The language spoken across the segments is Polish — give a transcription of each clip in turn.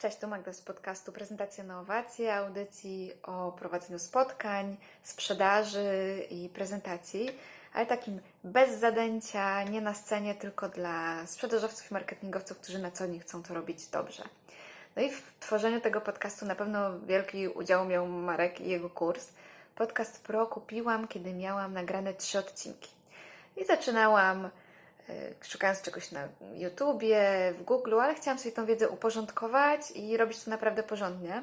Cześć, tu Magda z podcastu Prezentacja na Owacje, audycji o prowadzeniu spotkań, sprzedaży i prezentacji, ale takim bez zadęcia, nie na scenie, tylko dla sprzedażowców i marketingowców, którzy na co dzień chcą to robić dobrze. No i w tworzeniu tego podcastu na pewno wielki udział miał Marek i jego kurs. Podcast Pro kupiłam, kiedy miałam nagrane trzy odcinki. I zaczynałam szukając czegoś na YouTubie, w Google, ale chciałam sobie tą wiedzę uporządkować i robić to naprawdę porządnie.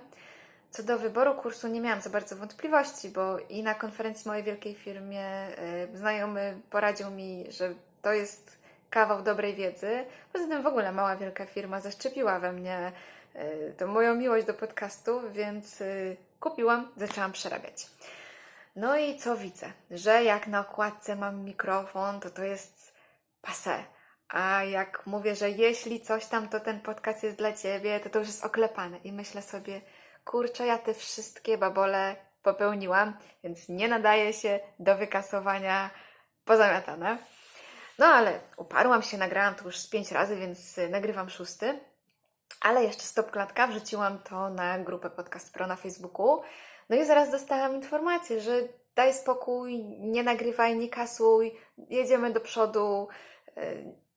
Co do wyboru kursu nie miałam za bardzo wątpliwości, bo i na konferencji mojej wielkiej firmie e, znajomy poradził mi, że to jest kawał dobrej wiedzy. Poza tym w ogóle mała wielka firma zaszczepiła we mnie e, tą moją miłość do podcastu, więc e, kupiłam, zaczęłam przerabiać. No i co widzę? Że jak na okładce mam mikrofon, to to jest passé. A jak mówię, że jeśli coś tam, to ten podcast jest dla Ciebie, to to już jest oklepane. I myślę sobie, kurczę, ja te wszystkie babole popełniłam, więc nie nadaje się do wykasowania pozamiatane. No ale uparłam się, nagrałam to już z pięć razy, więc y, nagrywam szósty. Ale jeszcze stop klatka, wrzuciłam to na grupę Podcast Pro na Facebooku. No i zaraz dostałam informację, że daj spokój, nie nagrywaj, nie kasuj, jedziemy do przodu. Y,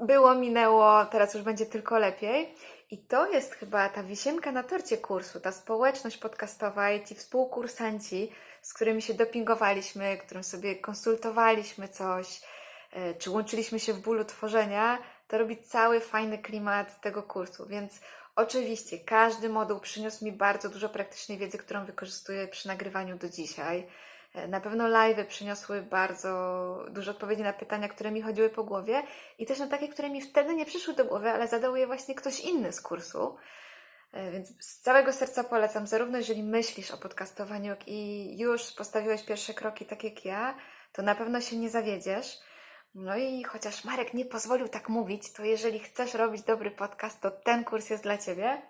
Było, minęło, teraz już będzie tylko lepiej. I to jest chyba ta wisienka na torcie kursu, ta społeczność podcastowa i ci współkursanci, z którymi się dopingowaliśmy, którym sobie konsultowaliśmy coś, e, czy łączyliśmy się w bólu tworzenia, to robi cały fajny klimat tego kursu. Więc oczywiście każdy moduł przyniósł mi bardzo dużo praktycznej wiedzy, którą wykorzystuję przy nagrywaniu do dzisiaj. E, Na pewno live'y przyniosły bardzo dużo odpowiedzi na pytania, które mi chodziły po głowie i też na takie, które mi wtedy nie przyszły do głowy, ale zadał je właśnie ktoś inny z kursu. E, Więc z całego serca polecam, zarówno jeżeli myślisz o podcastowaniu i już postawiłeś pierwsze kroki, tak jak ja, to na pewno się nie zawiedziesz. No i chociaż Marek nie pozwolił tak mówić, to jeżeli chcesz robić dobry podcast, to ten kurs jest dla Ciebie.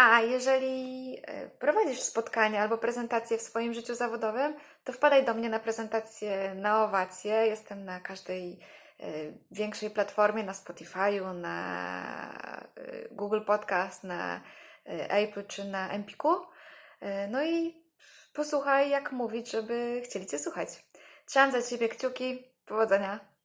A jeżeli e, prowadzisz spotkania albo prezentacje w swoim życiu zawodowym, to wpadaj do mnie na prezentację na owacje. Jestem na każdej e, większej platformie, na Spotify'u, na e, Google Podcast, na Apple czy na Empiku. No i posłuchaj, jak mówić, żeby chcieli Cię słuchać. Trzymam za Ciebie kciuki. Powodzenia!